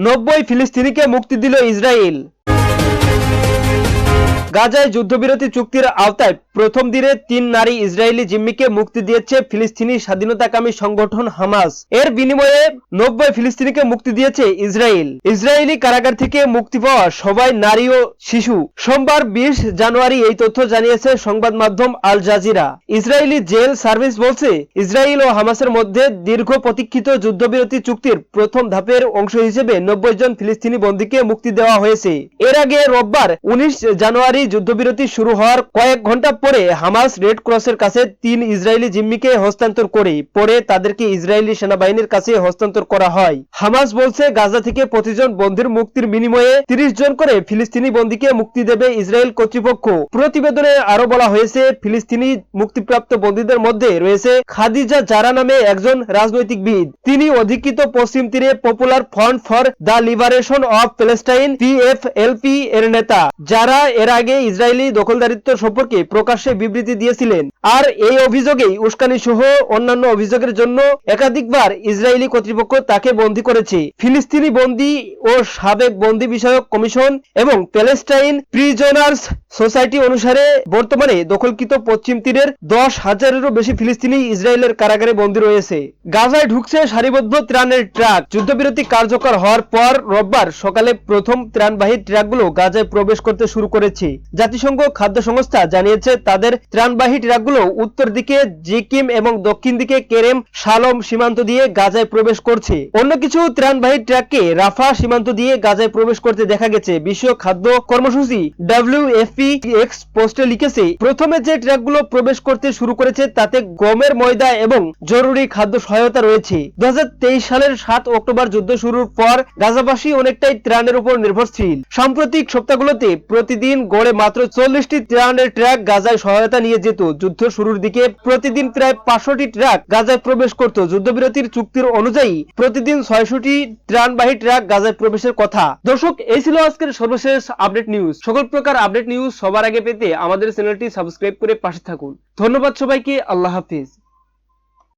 নব্বই ফিলিস্তিনিকে মুক্তি দিল ইসরায়েল গাজায় যুদ্ধবিরতি চুক্তির আওতায় প্রথম দিনে তিন নারী ইসরায়েলি জিম্মিকে মুক্তি দিয়েছে ফিলিস্তিনি স্বাধীনতাকামী সংগঠন হামাস। এর বিনিময়ে নব্বই ফিলিস্তিনিকে মুক্তি দিয়েছে ইসরায়েল। ইসরায়েলি কারাগার থেকে মুক্তি পাওয়া সবাই নারী ও শিশু। সোমবার বিশ জানুয়ারি এই তথ্য জানিয়েছে সংবাদ মাধ্যম Al Jazeera. Israeli jail service বলছে, ইসরায়েল ও হামাসের মধ্যে দীর্ঘ প্রতীক্ষিত যুদ্ধবিরতি চুক্তির প্রথম ধাপের অংশ হিসেবে নব্বই জন ফিলিস্তিনি বন্দীকে মুক্তি দেওয়া হয়েছে। এর আগে রোববার উনিশ জানুয়ারি যুদ্ধবিরতি শুরু হওয়ার কয়েক ঘণ্টা পরে হামাস রেড ক্রসের কাছে তিন ইসরায়েলি জিম্মিকে হস্তান্তর করে, পরে তাদেরকে ইসরায়েলি সেনাবাহিনীর কাছে হস্তান্তর করা হয়। হামাস বলছে, গাজা থেকে প্রতিজন বন্দীর মুক্তির বিনিময়ে তিরিশ জন করে ফিলিস্তিনি বন্দীকে মুক্তি দেবে ইসরায়েল কর্তৃপক্ষ। প্রতিবেদনে আরও বলা হয়েছে, ফিলিস্তিনি মুক্তিপ্রাপ্ত বন্দীদের মধ্যে রয়েছে খাদিজা জারা নামে একজন রাজনৈতিকবিদ। তিনি অধিকৃত পশ্চিম তীরে popular front for the liberation of Palestine PFLP এর নেতা। যারা এর আগে ইসরায়েলি দখলদারিত্ব সম্পর্কে প্রকাশ্যে বিবৃতি দিয়েছিলেন। আর এই অভিযোগেই উস্কানি সহ অন্যান্য অভিযোগের জন্য একাধিকবার ইসরায়েলি কর্তৃপক্ষ তাকে বন্দী করেছে। ফিলিস্তিনি বন্দী ও সাবেক বন্দী বিষয়ক কমিশন এবং প্যালেস্টাইন প্রিজনার্স সোসাইটি অনুসারে বর্তমানে দখলকৃত পশ্চিম তীরের দশ হাজারেরও বেশি ফিলিস্তিনি ইসরায়েলের কারাগারে বন্দী রয়েছে। গাজায় ঢুকছে সারিবদ্ধ ত্রাণের ট্রাক। যুদ্ধবিরতি কার্যকর হওয়ার পর রোববার সকালে প্রথম ত্রাণবাহী ট্রাকগুলো গাজায় প্রবেশ করতে শুরু করেছে। জাতিসংঘ খাদ্য সংস্থা জানিয়েছে, তাদের ত্রাণবাহী ট্রাকগুলো উত্তর দিকে জিকিম এবং দক্ষিণ দিকে কেরেম শালম সীমান্ত দিয়ে গাজায় প্রবেশ করছে। অন্য কিছু ত্রাণবাহী ট্রাককে রাফা সীমান্ত দিয়ে গাজায় প্রবেশ করতে দেখা গেছে। বিশ্ব খাদ্য কর্মসূচি ডাব্লিউএফপি এক্স পোস্টে লিখেছে, প্রথমে যে ট্রাকগুলো প্রবেশ করতে শুরু করেছে তাতে গমের ময়দা এবং জরুরি খাদ্য সহায়তা রয়েছে। দু হাজার তেইশ সালের সাত অক্টোবর যুদ্ধ শুরুর পর গাজাবাসী অনেকটাই ত্রাণের উপর নির্ভরশীল। সাম্প্রতিক সপ্তাহগুলোতে প্রতিদিন গড়ে মাত্র চল্লিশটি ত্রাণের ট্রাক গাজায় সহায়তা নিয়ে যেত। যুদ্ধ শুরুর দিকে প্রতিদিন প্রায় পাঁচশোটি ট্রাক গাজায় প্রবেশ করত। যুদ্ধবিরতির চুক্তির অনুযায়ী প্রতিদিন ছয়শটি ত্রাণবাহী ট্রাক গাজায় প্রবেশের কথা। দর্শক, এই ছিল আজকের সর্বশেষ আপডেট নিউজ। সকল প্রকার আপডেট নিউজ সবার আগে পেতে আমাদের চ্যানেলটি সাবস্ক্রাইব করে পাশে থাকুন। ধন্যবাদ সবাইকে, আল্লাহ হাফিজ।